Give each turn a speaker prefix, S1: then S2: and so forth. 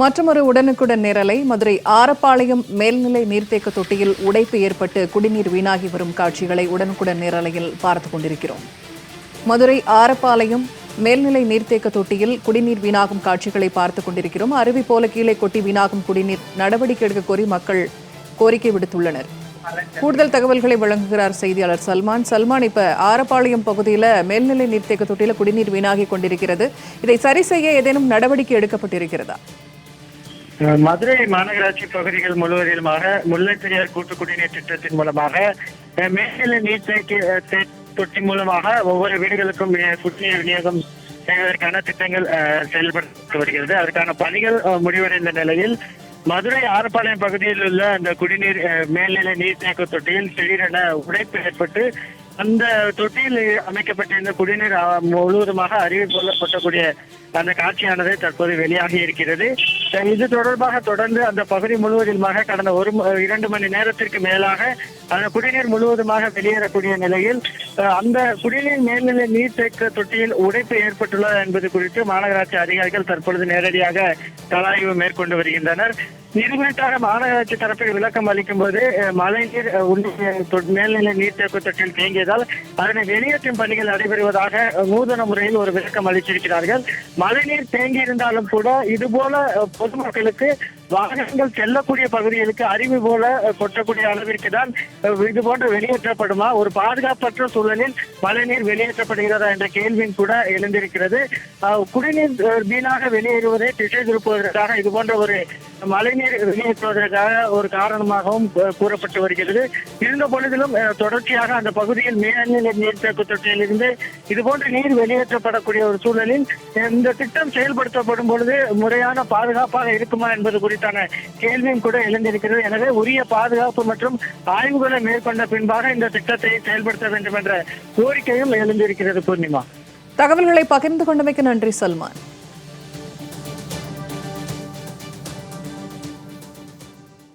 S1: மற்றொரு உடனுக்குடன் நிரலை மதுரை ஆரப்பாளையம் மேல்நிலை நீர்த்தேக்க தொட்டியில் உடைப்பு ஏற்பட்டு குடிநீர் வீணாகி வரும் காட்சிகளை உடனுக்குடன் நிரலையில் பார்த்து கொண்டிருக்கிறோம். மதுரை ஆரப்பாளையம் மேல்நிலை நீர்த்தேக்க தொட்டியில் குடிநீர் வீணாகும் காட்சிகளை பார்த்துக் கொண்டிருக்கிறோம். அருவி போல கீழே கொட்டி வீணாகும் குடிநீர் நடவடிக்கை எடுக்க கோரி மக்கள் கோரிக்கை விடுத்துள்ளனர். கூடுதல் தகவல்களை வழங்குகிறார் செய்தியாளர் சல்மான். சல்மான் இப்ப ஆரப்பாளையம் பகுதியில மேல்நிலை நீர்த்தேக்க தொட்டியில குடிநீர் வீணாகி கொண்டிருக்கிறது. இதை சரி செய்ய ஏதேனும் நடவடிக்கை எடுக்கப்பட்டிருக்கிறதா?
S2: மதுரை மாநகராட்சி பகுதிகள் முழுவதிலுமாக முல்லை பெரியார் கூட்டு குடிநீர் திட்டத்தின் மூலமாக மேல்நிலை நீர் தேக்கி தே- தொட்டி மூலமாக ஒவ்வொரு வீடுகளுக்கும் குடிநீர் விநியோகம் செய்வதற்கான திட்டங்கள் அஹ், செயல்படுத்தப்பட்டு வருகிறது. அதற்கான பணிகள் முடிவடைந்த நிலையில் மதுரை ஆரப்பாளையம் பகுதியில் உள்ள அந்த குடிநீர் அஹ், மேல்நிலை நீர்த்தேக்க தொட்டியில் திடீரென உடைப்பு ஏற்பட்டு அந்த தொட்டியில் அமைக்கப்பட்டிருந்த குடிநீர் முழுவதுமாக அருவி கொள்ளப்பட்டக்கூடிய அந்த காட்சியானது தற்போது வெளியாகி இருக்கிறது. இது தொடர்பாக தொடர்ந்து அந்த பகுதி முழுவதுமாக கடந்த ஒரு இரண்டு மணி நேரத்திற்கு மேலாக அந்த குடிநீர் முழுவதுமாக வெளியேறக்கூடிய நிலையில் அந்த குடிநீர் மேல்நிலை நீர்த்தேக்க தொட்டியில் உடைப்பு ஏற்பட்டுள்ளது என்பது குறித்து மாநகராட்சி அதிகாரிகள் தற்பொழுது நேரடியாக கலாய்வு மேற்கொண்டு வருகின்றனர். இது குறித்தாக மாநகராட்சி தரப்பில் விளக்கம் அளிக்கும் போது மழைநீர் அஹ், உள்ள- தொ- மேல்நிலை நீர்த்தேக்க தொட்டியில் தேங்கியதால் அதனை வெளியேற்றும் பணிகள் நடைபெறுவதாக நூதன முறையில் ஒரு விளக்கம் அளித்திருக்கிறார்கள். மழைநீர் தேங்கி இருந்தாலும் கூட இது போல பொதுமக்களுக்கு வாகனங்கள் செல்லக்கூடிய பகுதிகளுக்கு அறிவு போல கொட்டக்கூடிய அளவிற்கு தான் இது போன்று வெளியேற்றப்படுமா? ஒரு பாதுகாப்பற்ற சூழலில் மழைநீர் வெளியேற்றப்படுகிறதா என்ற கேள்வியும் கூட எழுந்திருக்கிறது. குடிநீர் வீணாக வெளியேறுவதை திசை திருப்புவதற்காக இது போன்ற ஒரு மழைநீர் வெளியேற்றுவதற்காக ஒரு காரணமாகவும் கூறப்பட்டு வருகிறது. இருந்த பொழுதிலும் தொடர்ச்சியாக அந்த பகுதியில் மேல்நிலை நீர்த்தேக்க தொட்டியிலிருந்து இதுபோன்ற நீர் வெளியேற்றப்படக்கூடிய ஒரு சூழலில் இந்த திட்டம் செயல்படுத்தப்படும் பொழுது முறையான பாதுகாப்பாக இருக்குமா என்பது குறித்தான கேள்வியும் கூட எழுந்திருக்கிறது. எனவே உரிய பாதுகாப்பு மற்றும் ஆய்வுகளை மேற்கொண்ட பின்பாக இந்த திட்டத்தை செயல்படுத்த வேண்டும் என்ற கோரிக்கையும் எழுந்திருக்கிறது பூர்ணிமா.
S1: தகவல்களை பகிர்ந்து கொண்டமைக்கு நன்றி சல்மான்.